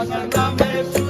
Shalom.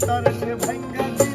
তার সে ভাঙ্গা